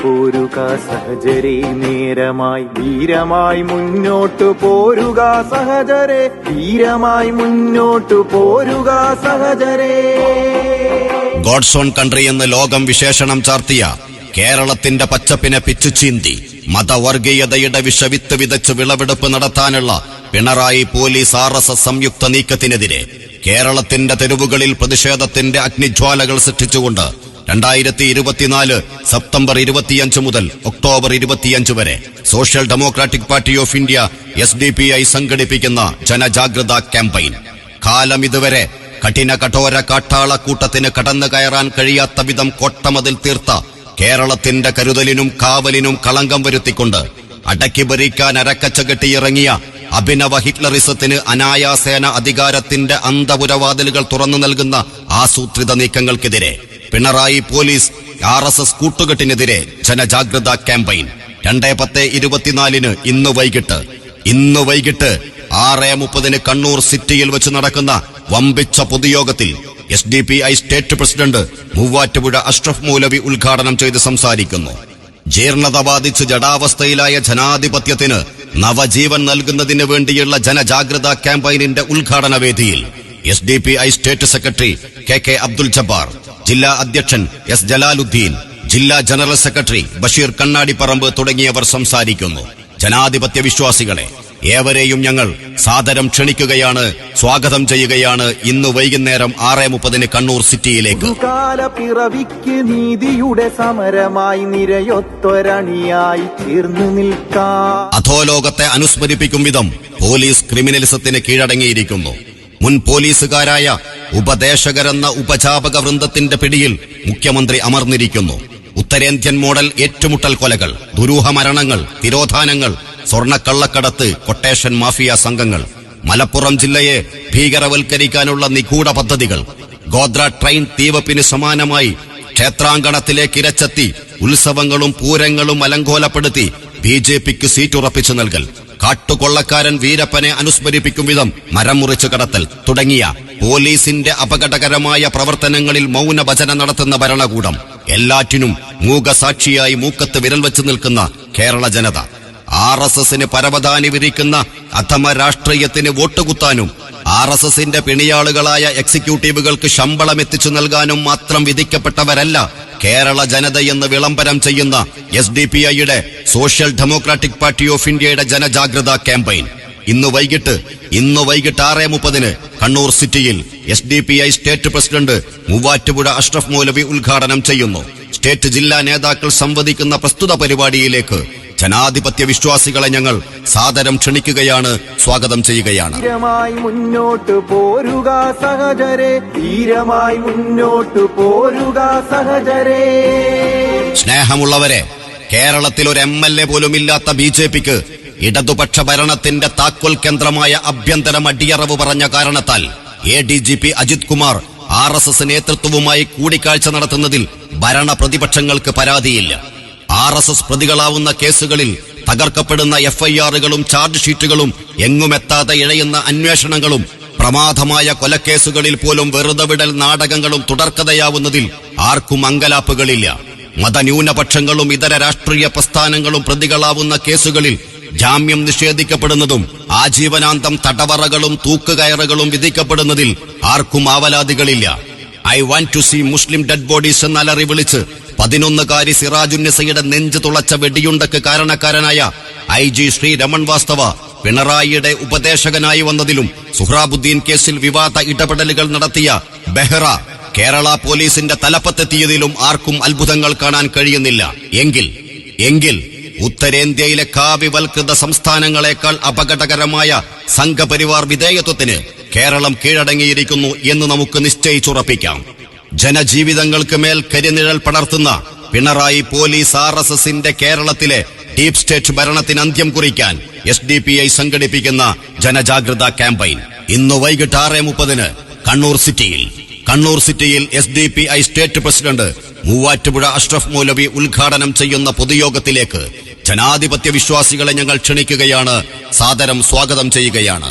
പോരുക സഹജരെ നേരമായി ധീരമായി മുന്നോട്ടു പോരുക സഹജരെ ധീരമായി മുന്നോട്ടു പോരുക സഹജരെ ഗോഡ്സ് കൺട്രി എന്ന് ലോകം വിശേഷണം ചാർത്തിയ കേരളത്തിന്റെ പച്ചപ്പിനെ പിച്ചുചീന്തി മതവർഗീയതയുടെ വിഷവിത്ത് വിതച്ച് വിളവെടുപ്പ് നടത്താനുള്ള Pinarayi police R S S സംയുക്ത നീക്കത്തിനെതിരെ കേരളത്തിന്റെ തെരുവുകളിൽ പ്രതിഷേധത്തിന്റെ അഗ്നിജ്വാലകൾ സൃഷ്ടിച്ചുകൊണ്ട് രണ്ടായിരത്തി ഇരുപത്തിനാല് സെപ്റ്റംബർ ഇരുപത്തിയഞ്ച് മുതൽ ഒക്ടോബർ ഇരുപത്തിയഞ്ച് വരെ social democratic party of India S D P I സംഘടിപ്പിക്കുന്ന ജനജാഗ്രത ക്യാമ്പയിൻ. കാലം ഇതുവരെ കഠിന കഠോര കാട്ടാളക്കൂട്ടത്തിന് കടന്നു കയറാൻ കഴിയാത്ത വിധം കൊട്ടമതിൽ തീർത്ത കേരളത്തിന്റെ കരുതലിനും കാവലിനും കളങ്കം വരുത്തിക്കൊണ്ട് അടക്കി ഭരിക്കാൻ അരക്കച്ച കെട്ടിയിറങ്ങിയ അഭിനവ ഹിറ്റ്ലറിസത്തിന് അനായാസേന അധികാരത്തിന്റെ അന്തപുരവാതിലുകൾ തുറന്നു നൽകുന്ന ആസൂത്രിത നീക്കങ്ങൾക്കെതിരെ Pinarayi police R S S കൂട്ടുകെട്ടിനെതിരെ ജനജാഗ്രതാ ക്യാമ്പയിൻ. രണ്ടേ പത്ത് ഇരുപത്തിനാലിന് ഇന്ന് വൈകിട്ട്. ഇന്ന് വൈകിട്ട് ആറ് മുപ്പതിന് കണ്ണൂർ സിറ്റിയിൽ വെച്ച് നടക്കുന്ന വമ്പിച്ച പൊതുയോഗത്തിൽ S D P I state president Muvattupuzha Ashraf Maulavi ഉദ്ഘാടനം ചെയ്ത് സംസാരിക്കുന്നു. ജീർണത ബാധിച്ച് ജടാവസ്ഥയിലായ ജനാധിപത്യത്തിന് നവജീവൻ നൽകുന്നതിന് വേണ്ടിയുള്ള ജനജാഗ്രതാ ക്യാമ്പയിനിന്റെ ഉദ്ഘാടന വേദിയിൽ S D P I state secretary K K Abdul Jabbar ജില്ലാ അധ്യക്ഷൻ എസ് ജലാലുദ്ദീൻ ജില്ലാ ജനറൽ സെക്രട്ടറി ബഷീർ കണ്ണാടിപ്പറമ്പ് തുടങ്ങിയവർ സംസാരിക്കുന്നു. ജനാധിപത്യ വിശ്വാസികളെ ഏവരെയും ഞങ്ങൾ സാദരം ക്ഷണിക്കുകയാണ് സ്വാഗതം ചെയ്യുകയാണ് ഇന്ന് വൈകുന്നേരം ആറ് മുപ്പതിന് കണ്ണൂർ സിറ്റിയിലേക്ക്. കാലപ്പിറവിക്ക് നീതിയുടെ സമരമായി നിരയൊത്തൊരണിയായി തീർന്നു നിൽക്കാം. അധോലോകത്തെ അനുസ്മരിപ്പിക്കും വിധം പോലീസ് ക്രിമിനലിസത്തിന് കീഴടങ്ങിയിരിക്കുന്നു. മുൻ പോലീസുകാരായ ഉപദേശകരെന്ന ഉപചാപക വൃന്ദത്തിന്റെ പിടിയിൽ മുഖ്യമന്ത്രി അമർന്നിരിക്കുന്നു. ഉത്തരേന്ത്യൻ മോഡൽ ഏറ്റുമുട്ടൽ കൊലകൾ ദുരൂഹ മരണങ്ങൾ തിരോധാനങ്ങൾ സ്വർണക്കള്ളക്കടത്ത് കൊട്ടേഷൻ മാഫിയ സംഘങ്ങൾ മലപ്പുറം ജില്ലയെ ഭീകരവൽക്കരിക്കാനുള്ള നിഗൂഢ പദ്ധതികൾ ഗോദ്ര ട്രെയിൻ തീവപ്പിന് സമാനമായി ക്ഷേത്രാങ്കണത്തിലേക്ക് ഇരച്ചെത്തി ഉത്സവങ്ങളും പൂരങ്ങളും അലങ്കോലപ്പെടുത്തി ബി ജെ പിക്ക് സീറ്റുറപ്പിച്ചു നൽകൽ. കാട്ടുകൊള്ളക്കാരൻ വീരപ്പനെ അനുസ്മരിപ്പിക്കും വിധം മരം മുറിച്ചു കടത്തൽ തുടങ്ങിയ പോലീസിന്റെ അപകടകരമായ പ്രവർത്തനങ്ങളിൽ മൗന മൗനഭജന നടത്തുന്ന ഭരണകൂടം. എല്ലാറ്റിനും മൂകസാക്ഷിയായി മൂക്കത്ത് വിരൽ വെച്ച് നിൽക്കുന്ന കേരള ജനത. ആർ എസ് എസിന് പരവതാനി വിരിക്കുന്ന അധമ രാഷ്ട്രീയത്തിന് വോട്ടുകുത്താനും ആർ എസ് എസിന്റെ പിണിയാളുകളായ എക്സിക്യൂട്ടീവുകൾക്ക് ശമ്പളം എത്തിച്ചു നൽകാനും മാത്രം വിധിക്കപ്പെട്ടവരല്ല കേരള ജനതയെന്ന് വിളംബരം ചെയ്യുന്ന എസ് ഡി പി ഐയുടെ സോഷ്യൽ ഡെമോക്രാറ്റിക് പാർട്ടി ഓഫ് ഇന്ത്യയുടെ ജനജാഗ്രത ക്യാമ്പയിൻ. ഇന്ന് വൈകിട്ട് ഇന്ന് വൈകിട്ട് ആറ് മുപ്പതിന് കണ്ണൂർ സിറ്റിയിൽ S D P I state president Muvattupuzha Ashraf Maulavi ഉദ്ഘാടനം ചെയ്യുന്നു. സ്റ്റേറ്റ് ജില്ലാ നേതാക്കൾ സംവദിക്കുന്ന പ്രസ്തുത പരിപാടിയിലേക്ക് ജനാധിപത്യ വിശ്വാസികളെ ഞങ്ങൾ സാദരം ക്ഷണിക്കുകയാണ് സ്വാഗതം ചെയ്യുകയാണ്. ധീരമായി മുന്നോട്ട് പോരുക സഹജരെ ധീരമായി മുന്നോട്ട് പോരുക സഹജരെ സ്നേഹമുള്ളവരെ കേരളത്തിൽ ഒരു എം എൽ എ പോലും ഇല്ലാത്ത ബി ജെ പിക്ക് ഇടതുപക്ഷ ഭരണത്തിന്റെ താക്കോൽ കേന്ദ്രമായ അഭ്യന്തരം അടിയറവ് പറഞ്ഞ കാരണത്താൽ A D G P Ajith Kumar R S S നേതൃത്വവുമായി കൂടിക്കാഴ്ച നടത്തുന്നതിൽ ഭരണ പ്രതിപക്ഷങ്ങൾക്ക് പരാതിയില്ല. ആർ എസ് എസ് പ്രതികളാവുന്ന കേസുകളിൽ തകർക്കപ്പെടുന്ന എഫ്ഐആറുകളും ചാർജ് ഷീറ്റുകളും എങ്ങുമെത്താതെ ഇഴയുന്ന അന്വേഷണങ്ങളും പ്രമാദമായ കൊലക്കേസുകളിൽ പോലും വെറുതെ വിടൽ നാടകങ്ങളും തുടർക്കഥയാവുന്നതിൽ ആർക്കും അങ്കലാപ്പുകളില്ല. മതന്യൂനപക്ഷങ്ങളും ഇതര രാഷ്ട്രീയ പ്രസ്ഥാനങ്ങളും പ്രതികളാവുന്ന കേസുകളിൽ ജാമ്യം നിഷേധിക്കപ്പെടുന്നതും ആജീവനാന്തം തടവറകളും തൂക്കുകയറുകളും വിധിക്കപ്പെടുന്നതിൽ ആർക്കും ആവലാതികളില്ല. I want to see Muslim dead bodies എന്ന് അലറി വിളിച്ച് പതിനൊന്നുകാരി സിറാജുന്നസയുടെ നെഞ്ച് തുളച്ച വെടിയുണ്ടക്ക് കാരണക്കാരനായ ഐ ജി ശ്രീ രമൺ വാസ്തവ പിണറായിയുടെ ഉപദേശകനായി വന്നതിലും സുഹ്രാബുദ്ദീൻ കേസിൽ വിവാദ ഇടപെടലുകൾ നടത്തിയ ബെഹ്റ കേരള പോലീസിന്റെ തലപ്പത്തെത്തിയതിലും ആർക്കും അത്ഭുതങ്ങൾ കാണാൻ കഴിയുന്നില്ല. എങ്കിൽ എങ്കിൽ ഉത്തരേന്ത്യയിലെ കാവ്യവൽകൃത സംസ്ഥാനങ്ങളെക്കാൾ അപകടകരമായ സംഘപരിവാർ വിധേയത്വത്തിന് കേരളം കീഴടങ്ങിയിരിക്കുന്നു എന്ന് നമുക്ക് നിശ്ചയിച്ചുറപ്പിക്കാം. ജനജീവിതങ്ങൾക്ക് മേൽ കരിനിഴൽ പടർത്തുന്ന പിണറായി പോലീസ് ആർ എസ് എസിന്റെ കേരളത്തിലെ ഡീപ് സ്റ്റേറ്റ് ഭരണത്തിന് അന്ത്യം കുറിക്കാൻ എസ് ഡി പി ഐ സംഘടിപ്പിക്കുന്ന ജനജാഗ്രത ക്യാമ്പയിൻ ഇന്ന് വൈകിട്ട് ആറ് മുപ്പതിന് കണ്ണൂർ സിറ്റിയിൽ. കണ്ണൂർ സിറ്റിയിൽ S D P I state president Muvattupuzha Ashraf Maulavi ഉദ്ഘാടനം ചെയ്യുന്ന പൊതുയോഗത്തിലേക്ക് ജനാധിപത്യ വിശ്വാസികളെ ഞങ്ങൾ ക്ഷണിക്കുകയാണ്. സാദരം സ്വാഗതം ചെയ്യുകയാണ്.